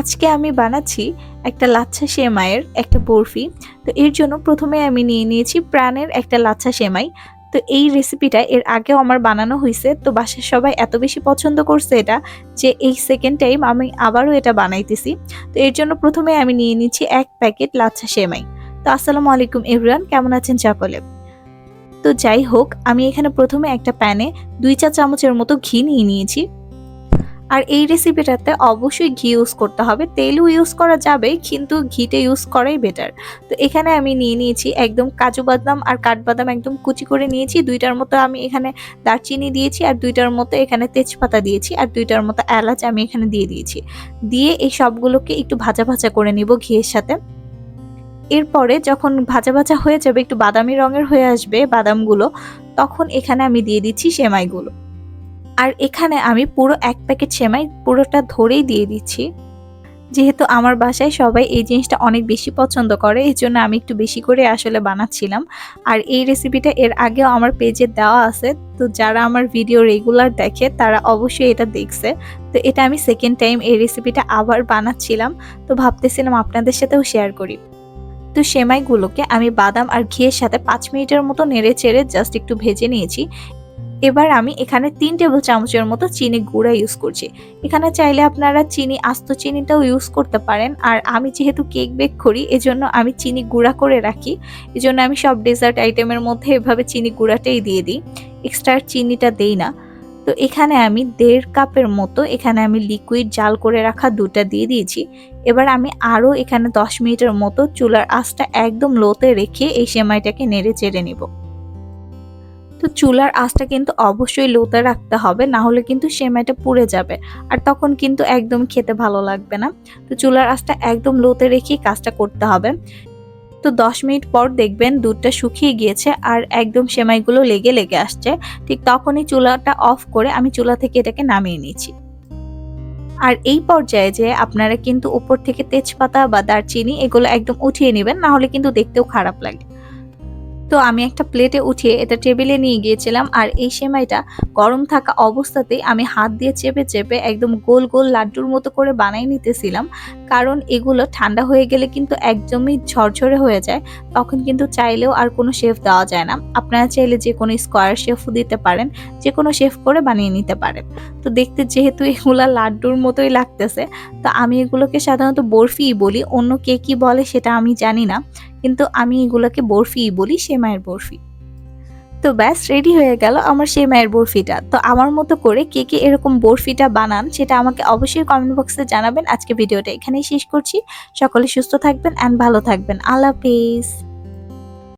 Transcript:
আজকে আমি বানাচ্ছি একটা লাচ্ছা সেমাইয়ের একটা বরফি। তো এর জন্য প্রথমে আমি নিয়ে নিয়েছি প্রাণের একটা লাচ্ছা সেমাই। তো এই রেসিপিটা এর আগেও আমার বানানো হয়েছে তো বাসার সবাই এত বেশি পছন্দ করছে এটা যে এই সেকেন্ড টাইম আমি আবারও এটা বানাইতেছি। তো এর জন্য প্রথমে আমি নিয়ে নিচ্ছি এক প্যাকেট লাচ্ছা সেমাই। তো আসসালামু আলাইকুম এভরিওয়ান কেমন আছেন সকলে? তো যাই হোক, আমি এখানে প্রথমে একটা প্যানে দুই চা চামচের মতো ঘি নিয়ে নিয়েছি। আর এই রেসিপিটাতে অবশ্যই ঘি ইউজ করতে হবে। তেলও ইউজ করা যাবে কিন্তু ঘিটা ইউজ করাই বেটার তো এখানে আমি নিয়ে নিয়েছি একদম কাজু বাদাম আর কাঠবাদাম একদম কুচি করে নিয়েছি। দুইটার মতো আমি এখানে দারচিনি দিয়েছি আর দুইটার মতো এখানে তেজপাতা দিয়েছি আর দুইটার মতো এলাচ আমি এখানে দিয়ে দিয়েছি। দিয়ে এই সবগুলোকে একটু ভাজা ভাজা করে নিব ঘিয়ের সাথে। এরপরে যখন ভাজা ভাজা হয়ে যাবে, একটু বাদামি রঙের হয়ে আসবে বাদামগুলো, তখন এখানে আমি দিয়ে দিচ্ছি সেমাইগুলো। আর এখানে আমি পুরো এক প্যাকেট সেমাই পুরোটা ধরেই দিয়ে দিচ্ছি। যেহেতু আমার বাসায় সবাই এই জিনিসটা অনেক বেশি পছন্দ করে এই জন্য আমি একটু বেশি করে আসলে বানাচ্ছিলাম। আর এই রেসিপিটা এর আগেও আমার পেজে দেওয়া আছে, তো যারা আমার ভিডিও রেগুলার দেখে তারা অবশ্যই এটা দেখছে। তো এটা আমি সেকেন্ড টাইম এই রেসিপিটা আবার বানাচ্ছিলাম, তো ভাবতেছিলাম আপনাদের সাথেও শেয়ার করি। তো সেমাইগুলোকে আমি বাদাম আর ঘিয়ের সাথে পাঁচ মিনিটের মতো নেড়ে চেড়ে জাস্ট একটু ভেজে নিয়েছি। এবার আমি এখানে তিন টেবিল চামচের মতো চিনি গুঁড়া ইউজ করছি। এখানে চাইলে আপনারা চিনি, আস্ত চিনিটাও ইউজ করতে পারেন। আর আমি যেহেতু কেক বেক করি, এজন্য আমি চিনি গুঁড়া করে রাখি। এজন্য আমি সব ডেজার্ট আইটেমের মধ্যে এভাবে চিনি গুঁড়াটাই দিয়ে দিই। এক্সট্রা চিনিটা দেই না। তো এখানে আমি দেড় কাপের মতো এখানে আমি লিকুইড জাল করে রাখা দুটা দিয়ে দিয়েছি। এবার আমি আরও এখানে দশ মিনিটের মতো চুলার আঁচটা একদম লোতে রেখে এই সেমাইটাকে নেড়ে চেড়ে নিব। তো চুলার আঁচটা কিন্তু অবশ্যই লোতে রাখতে হবে, না হলে কিন্তু সেমাইটা পুড়ে যাবে। আর তখন কিন্তু একদম খেতে ভালো লাগবে না। তো চুলার আঁচটা একদম লোতে রেখেই কাজটা করতে হবে। তো দশ মিনিট পর দেখবেন দুধটা শুকিয়ে গিয়েছে আর একদম সেমাইগুলো লেগে লেগে আসছে। ঠিক তখনই চুলাটা অফ করে আমি চুলা থেকে এটাকে নামিয়ে নিয়েছি। আর এই পর্যায়ে যে আপনারা কিন্তু উপর থেকে তেজপাতা বা দারচিনি এগুলো একদম উঠিয়ে নেবেন, না হলে কিন্তু দেখতেও খারাপ লাগে। তো আমি একটা প্লেটে উঠিয়ে এটা টেবিলে নিয়ে গিয়েছিলাম আর এই সেমাইটা গরম থাকা অবস্থাতেই আমি হাত দিয়ে চেপে চেপে একদম গোল গোল লাড্ডুর মতো করে বানাই নিতেছিলাম। কারণ এগুলো ঠান্ডা হয়ে গেলে কিন্তু একদমই ঝরঝরে হয়ে যায়, তখন কিন্তু চাইলেও আর কোনো শেফ দেওয়া যায় না। আপনারা চাইলে যে কোনো স্কোয়ার শেফও দিতে পারেন, যে কোনো শেফ করে বানিয়ে নিতে পারেন। তো দেখতে যেহেতু এগুলো লাড্ডুর মতোই লাগতেছে, তো আমি এগুলোকে সাধারণত বরফিই বলি, অন্য কে কি বলে সেটা আমি জানি না। কিন্তু আমি এগুলোকে বরফিই বলি, সে মায়ের বরফি। তো ব্যাস রেডি হয়ে গেল আমার সেমাইয়ের বরফিটা। তো আমার মতো করে কে কে এরকম বরফিটা বানান, সেটা আমাকে অবশ্যই কমেন্ট বক্সে জানাবেন। আজকে ভিডিওটা এখানেই শেষ করছি। সকলে সুস্থ থাকবেন অ্যান্ড ভালো থাকবেন। আল্লাহ হাফিজ।